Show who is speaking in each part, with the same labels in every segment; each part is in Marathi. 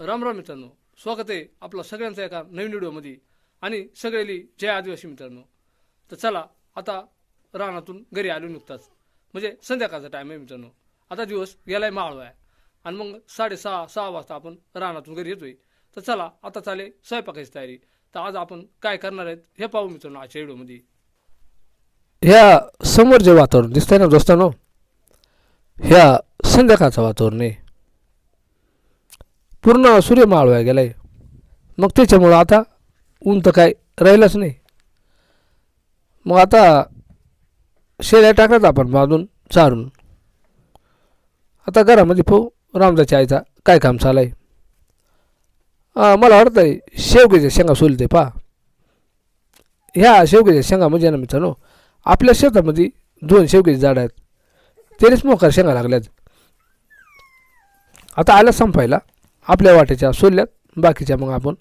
Speaker 1: राम राम मित्रांनो. स्वागत आहे आपला सगळ्यांचा एका नवीन व्हिडिओमध्ये. आणि सगळेली जय आदिवासी मित्रांनो. तर चला आता रानातून घरी आलो नुकताच. म्हणजे संध्याकाळचा टाईम आहे मित्रांनो. आता दिवस गेलाय माळवा आहे. आणि मग साडेसहा सहा वाजता आपण रानातून घरी येतोय. तर चला आता चाले स्वयंपाकाची तयारी. तर आज आपण काय करणार आहेत हे पाहू मित्रांनो आजच्या व्हिडिओमध्ये. ह्या समोर जे वातावरण दिसतंय ना दोस्तानो? ह्या संध्याकाळचं वातावरण आहे. पूर्ण सूर्य गेला आहे मग त्याच्यामुळं आता ऊन तर काय राहिलंच नाही. मग आता शेळ्या टाकायचं आपण बांधून चारून. आता घरामध्ये पाहू रामदाच्या आईचा काय काम चाललं आहे मला वाटतं आहे शेवग्याच्या शेंगा सोलते पा ह्या शेवग्याच्या शेंगा म्हणजे ना मित्रांनो आपल्या शेतामध्ये दोन शेवग्याची झाडं आहेत. तेच मोकार शेंगा लागल्यात. आता आल्या संपायला. आपल्या वाट्याच्या सोडल्यात बाकीच्या मग आपण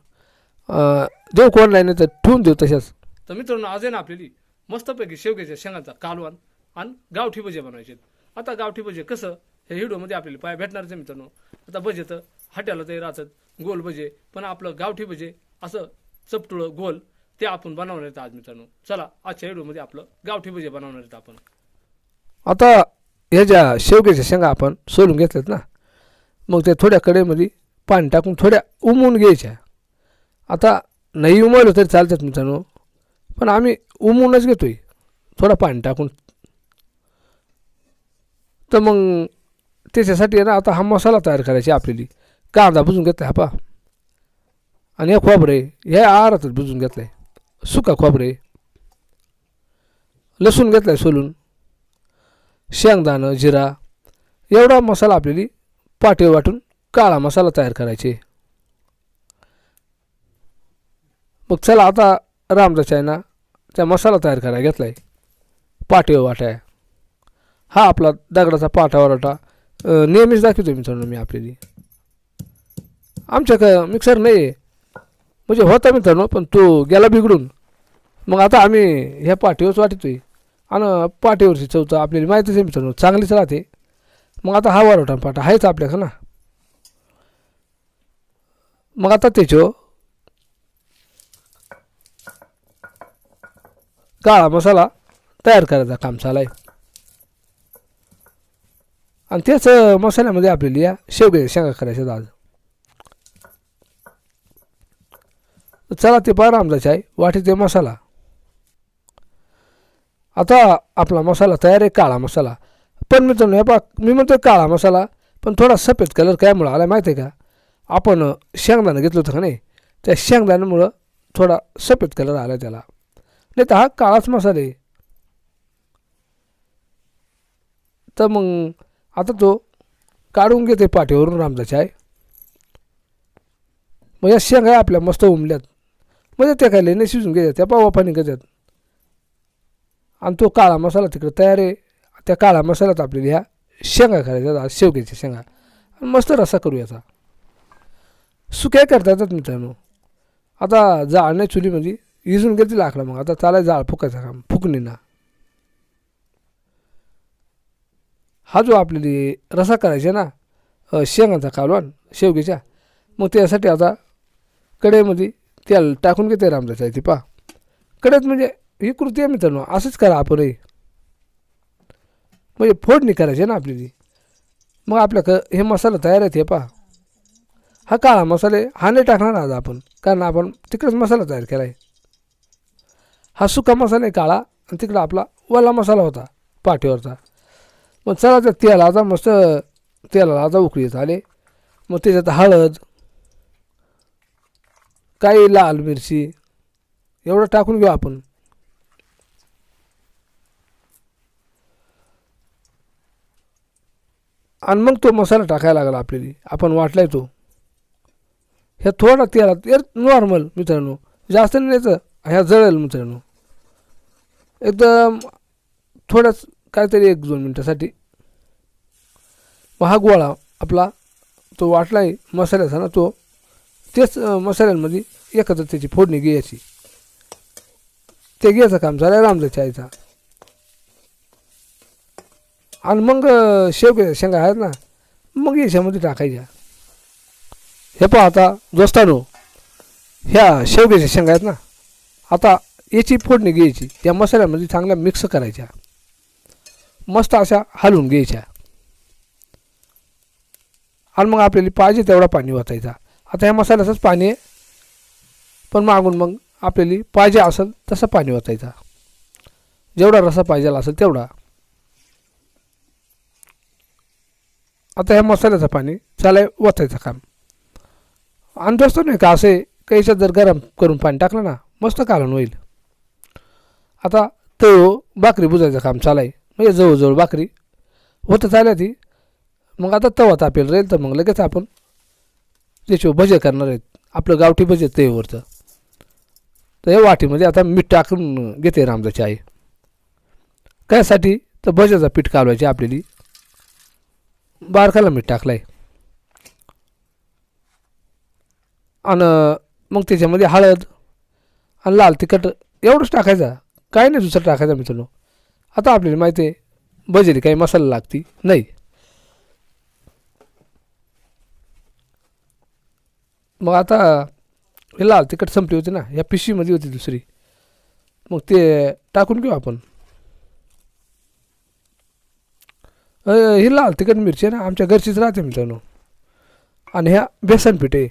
Speaker 1: देऊ कोण नाही तर ठेवून देऊ तशाच. तर मित्रांनो आज आहे ना आपल्याली मस्तपैकी शेवग्याच्या शेंगाचा कालवान आणि गावठी भजे बनवायचे आता गावठी भजे कसं हे व्हिडिओमध्ये आपल्याला पाय भेटणारच आहे मित्रांनो. आता भजे तर हट्याला ते राहतात गोल भजे पण आपलं गावठी भजे असं चपटुळं गोल ते आपण बनवणार आहेत आज मित्रांनो. चला आजच्या व्हिडिओमध्ये आपलं गावठी भजे बनवणार आहेत आपण. आता ह्या ज्या शेवग्याच्या शेंगा आपण सोलून घेतल्यात ना मग त्या थोड्या कडेमध्ये पाणी टाकून थोड्या उमवून घ्यायच्या. आता नाही उमवलं तरी चालतात मित्रांनो पण आम्ही उमवूनच घेतो आहे थोडं पाणी टाकून. तर मग त्याच्यासाठी आहे ना आता हा मसाला तयार करायचा आपल्याली. कांदा भुजून घेतला हा पा आणि हे खोबरे हे आहारातच भुजून घेतलंय. सुका खोबरे. लसूण घेतलाय सोलून. शेंगदाणं जिरा. एवढा मसाला आपल्याली पाटे वाटून काळा मसाला तयार करायचे. मग चला आता रामदास आहे ना त्या मसाला तयार करायला घेतला आहे पाटे वाटाय हा आपला दगडाचा पाठा वराटा नेहमीच दाखवतो मित्रांनो मी आपल्याली. आमच्या मिक्सर नाही आहे म्हणजे होता मित्रांनो पण तो गेला बिघडून. मग आता आम्ही ह्या पाठीवरच वाटतोय. आणि पाठीवरची चौथं आपल्याला माहितीच आहे मित्रांनो चांगलीच राहते. मग आता हा वरवटा पाठा आहेच आपल्याकडं ना. मग आता त्याच्यो काळा मसाला तयार करायचा काम चालाय आणि त्याच मसाल्यामध्ये आपल्याला या शेवग्याच्या शेंगा करायच्या आज. चला ते पहा रामदाचे आहे वाटे ते मसाला. आता आपला मसाला तयार आहे काळा मसाला. पण मित्रांनो हे पा मी म्हणतो काळा मसाला पण थोडा सफेद कलर कायमुळं आला माहिती आहे का? आपण शेंगदाणं घेतलं होतं का नाही? त्या शेंगदाण्यामुळं थोडा सफेद कलर आला त्याला. नाही तर हा काळाच मसाला आहे. तर मग आता तो काढून घेते पाठीवरून रामदाची आहे मग या शेंगा आपल्या मस्त उमल्यात. म्हणजे त्या काय लेणे शिजून घेतात त्या पावा पाणी घेतात. आणि तो काळा मसाला तिकडे तयार आहे. त्या काळा मसाल्यात आपल्याला ह्या शेंगा खायच्या शेवग्याच्या शेंगा. आणि मस्त रसा करू याचा सुक्या करता येतात मित्रांनो? आता जाळ नाही चुलीमध्ये म्हणजे इजून घेतील आकडा मग. आता चालाय जाळ फुकायचा काम फुकणीना हा जो आपल्याला रसा करायचा ना शेंगाचा कालवण शेवग्याच्या मग त्यासाठी आता कढईमध्ये तेल टाकून घेते रामदासा ती पा कढईत म्हणजे ही कृती आहे मित्रांनो असंच करा आपणही म्हणजे फोडणी करायची ना आपली ती मग आपल्या क हे मसाला तयार आहेत हे पा हा काळा मसाले हा नाही टाकणार आज आपण कारण आपण तिकडेच मसाला तयार केला आहे हा सुका मसाला आहे काळा आणि तिकडं आपला वला मसाला होता पाठीवरचा. मग चला त्या तेला आता मस्त तेलाला आता उकळी येत आले. मग त्याच्यात हळद काही लाल मिरची एवढं टाकून घेऊ आपण. आणि मग तो मसाला टाकायला लागला आपल्याला आपण वाटलाय तो. ह्या थोडा तेलात नॉर्मल मित्रांनो. जास्त नाही द्यायचं ह्या जळेल मित्रांनो. एकदम थोड्याच काहीतरी एक दोन मिनटासाठी. मग हा गोळा आपला तो वाटला आहे मसाल्याचा ना तो तेच मसाल्यांमध्ये एकत्र त्याची फोडणी घ्यायची. ते घ्यायचं काम झालं रामदाच्या आईचा. आणि मग अं, शेवग्याच्या शेंगा आहेत ना मग याच्यामध्ये टाकायच्या. हे पहा आता दोस्तानो ह्या शेवग्याच्या शेंगा आहेत ना आता याची फोडणी घ्यायची त्या मसाल्यामध्ये चांगल्या मिक्स करायच्या. मस्त अशा हलवून घ्यायच्या. आणि मग आपल्याला पाहिजे तेवढा पाणी वाचायचा आता ह्या मसाल्याचंच पाणी आहे पण मागून मग आपल्याला पाहिजे असेल तसं पाणी वाचायचा जेवढा रसा पाहिजे असेल तेवढा. आता ह्या मसाल्याचं पाणी चालाय वाचायचं काम. आणि दोस्त नाही का? असे काही याच्यात जर गरम करून पाणी टाकलं ना मस्त कालवण होईल. आता तळ भाकरी बुजायचं काम चालाय म्हणजे जवळजवळ भाकरी होतं चालल्या ती. मग आता तवा तापेल राहील तर मग लगेच आपण त्याच्यावर भजे करणार आहेत. आपलं गावठी भजे तेवरचं तर या वाटीमध्ये आता मीठ टाकून घेते रामदाची आई. कशासाठी? तर भज्याचा पीठ कालवायची आपल्याली. बारकाला मीठ टाकलाय. आणि मग त्याच्यामध्ये हळद आणि लाल तिखट एवढंच टाकायचं. काय नाही दुसरं टाकायचा मित्रांनो. आता आपल्याला माहिती आहे भजेली काही मसाला लागती नाही. मग आता हे लाल तिखट संपली होती ना या पिशवीमध्ये होती दुसरी. मग ते टाकून घेऊ आपण. हे ही लाल तिखट मिरची आहे ना आमच्या घरचीच राहते मित्रांनो. आणि ह्या बेसन पीठ आहे.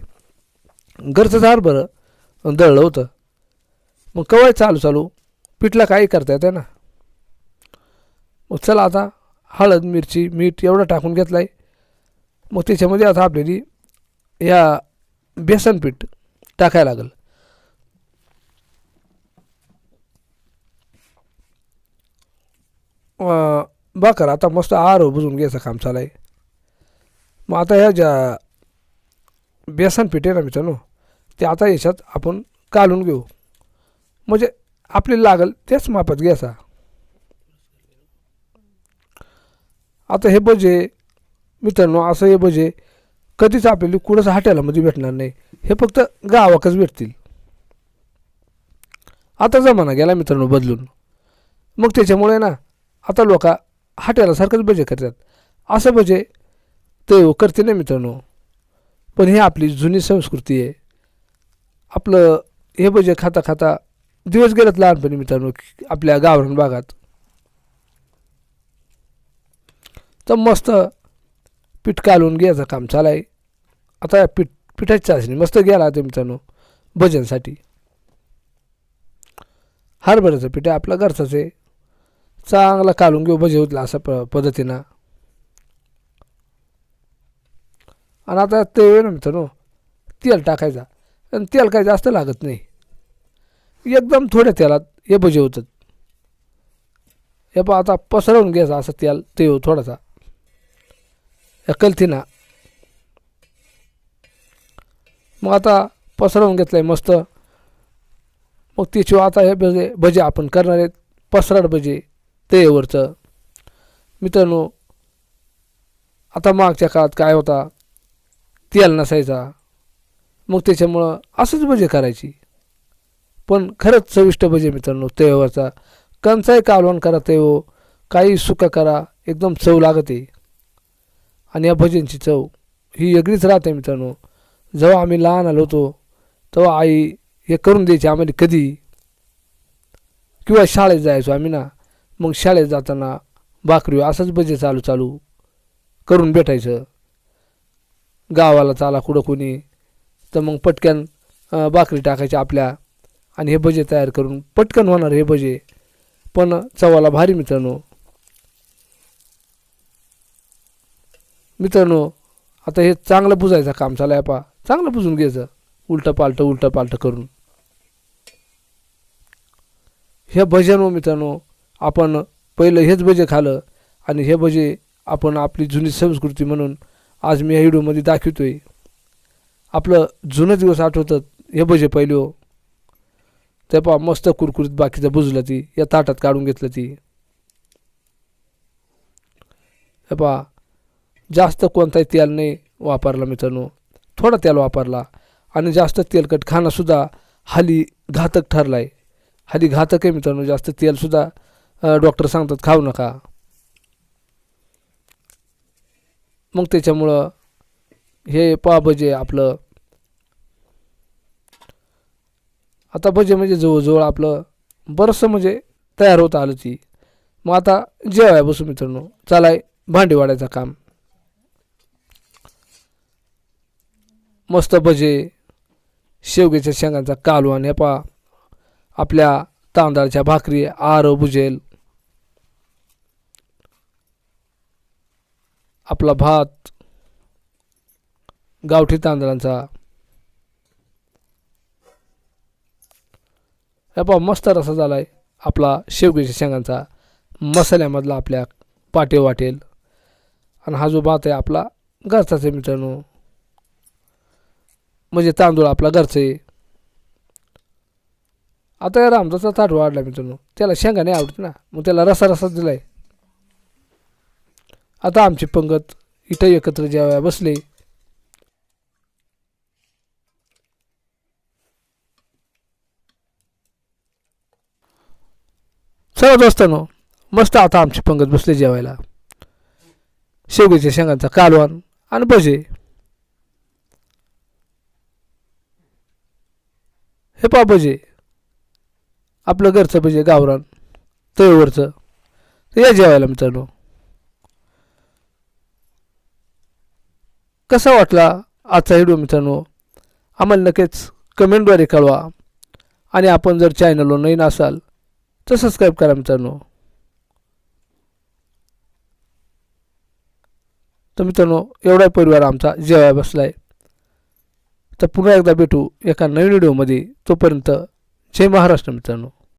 Speaker 1: घरचं झाड बरं दळलं होतं. मग कवळ चालू चालू. पिठला काही करता येतं ना. मग चला आता हळद मिरची मीठ एवढं टाकून घेतलं आहे मग त्याच्यामध्ये आता आपल्याला या बेसन पीठ टाकायला लागेल. बा बाकर आता मस्त आरो बुजून घ्यायचं काम चालू आहे. मग आता ह्या ज्या बेसन पीठ आहे ना मित्रांनो ते आता याच्यात आपण काढून घेऊ. म्हणजे आपली लागल त्याच मापात घ्यायचा. आता हे भजे मित्रांनो असं हे भजे कधीच आपल्याला कुठंच हाट्यालामध्ये भेटणार नाही. हे फक्त गावाकच भेटतील. आता जमाना गेला मित्रांनो बदलून. मग त्याच्यामुळे ना आता लोक हॉटेलासारखंच भजे करतात. असं भजे ते करते नाही मित्रांनो. पण ही आपली जुनी संस्कृती आहे. आपलं हे भजे खाता खाता दिवस गेलेत लहानपणी मित्रांनो आपल्या गावरान भागात. तर मस्त पीठ कालून घ्यायचं काम चालाय आता या पीठ पिठाची चाचणी मस्त गेला ते मित्रांनो भजनसाठी. हरभऱ्याचं पीठ आहे आपलं घरचंच आहे. चांगला कालून घेऊ भजे होतला असं प पद्धतीनं. आणि आता ते आहे मित्रांनो तेल टाकायचा. आणि तेल काय जास्त लागत नाही. एकदम थोड्या तेलात हे भजे होतात. हे पहा आता पसरवून घ्यायचा असं तेल ते थोडासा. या कलथीना मग आता पसरवून घेतलं आहे मस्त. मग त्याची आता हे भजे भजे आपण करणार आहेत. पसराट भजे तेवरचं मित्रांनो आता मागच्या काळात काय होता? तेल नसायचा. मग त्याच्यामुळं असंच भजे करायची. पण खरंच चविष्ट भजे मित्रांनो तेव्हाचा कंचाही कालवण करा तेव काही सुका करा एकदम चव लागते. आणि या भजनची चव ही वेगळीच राहते मित्रांनो. जेव्हा आम्ही लहान आलो होतो तेव्हा आई हे करून द्यायची आम्हाला कधी. किंवा शाळेत जायचो आम्ही ना मग शाळेत जाताना भाकरी असंच भजे चालू चालू करून भेटायचं. गावाला चाला कुठं कोणी. तर मग पटकन भाकरी टाकायची आपल्या आणि हे भजे तयार करून पटकन होणार हे भजे. पण चवाला भारी मित्रांनो. मित्रांनो आता हे चांगलं बुजायचं काम चालू आहे पा चांगलं बुजून घ्यायचं. उलटं पालटं उलटं पालटं करून. हे भजन हो मित्रांनो आपण पहिलं हेच भजे खालं आणि हे भजे आपण आपली जुनी संस्कृती म्हणून आज मी या व्हिडिओमध्ये आहे आपलं जुनं दिवस आठवतात. हे भजे पहिले हो. ते पहा मस्त कुरकुरीत बाकीचं बुजलं ती या ताटात काढून घेतलं ती. हे पहा जास्त कोणताही तेल नाही वापरला मित्रांनो. थोडा तेल वापरला आणि जास्त तेलकट खाणंसुद्धा हाली घातक ठरला आहे हाली घातक आहे मित्रांनो जास्त तेलसुद्धा डॉक्टर सांगतात खाऊ नका. मग त्याच्यामुळं हे पावभाजी आपलं. आता भजे म्हणजे जवळजवळ आपलं बरंचसं म्हणजे तयार होत आलं ती. मग आता जेवाय बसू मित्रांनो. चालाय भांडी वाढायचं काम. मस्त भजे शेवग्याच्या शेंगांचा कालवान आणि पा आपल्या तांदळाच्या भाकरी आर भुजेल. आपला भात गावठी तांदळांचा. हे पहा मस्त रसा झाला आहे आपला शेवग्याच्या शेंगांचा. मसाल्यामधला आपल्या पाटे वाटेल. आणि हा जो भात आहे आपला घरचाच आहे मित्रांनो. म्हणजे तांदूळ आपला घरचं आहे. आता या रामदाचा ताट वाढला मित्रांनो. त्याला शेंगा नाही आवडत ना. मग त्याला रसा रसाच दिलाय. आता आमची पंगत इथं एकत्र जेव्हा बसले. सर्वच असताना मस्त आता आमची पंगत बसले जेवायला. शेवगीच्या शेंगांचा कालवण आणि भजे. हे पा भजे. आपलं घरचं भजे गावरान तळीवरचं. या जेवायला मित्रांनो. कसा वाटला आजचा व्हिडिओ मित्रांनो? आम्हाला नक्कीच कमेंटद्वारे कळवा. आणि आपण जर चॅनलवर नवीन असाल तर सबस्क्राईब करा मित्रांनो. तर मित्रांनो एवढा परिवार आमचा जेवाय आहे तर पुन्हा एकदा भेटू एका नवीन व्हिडिओमध्ये तोपर्यंत जय महाराष्ट्र मित्रांनो.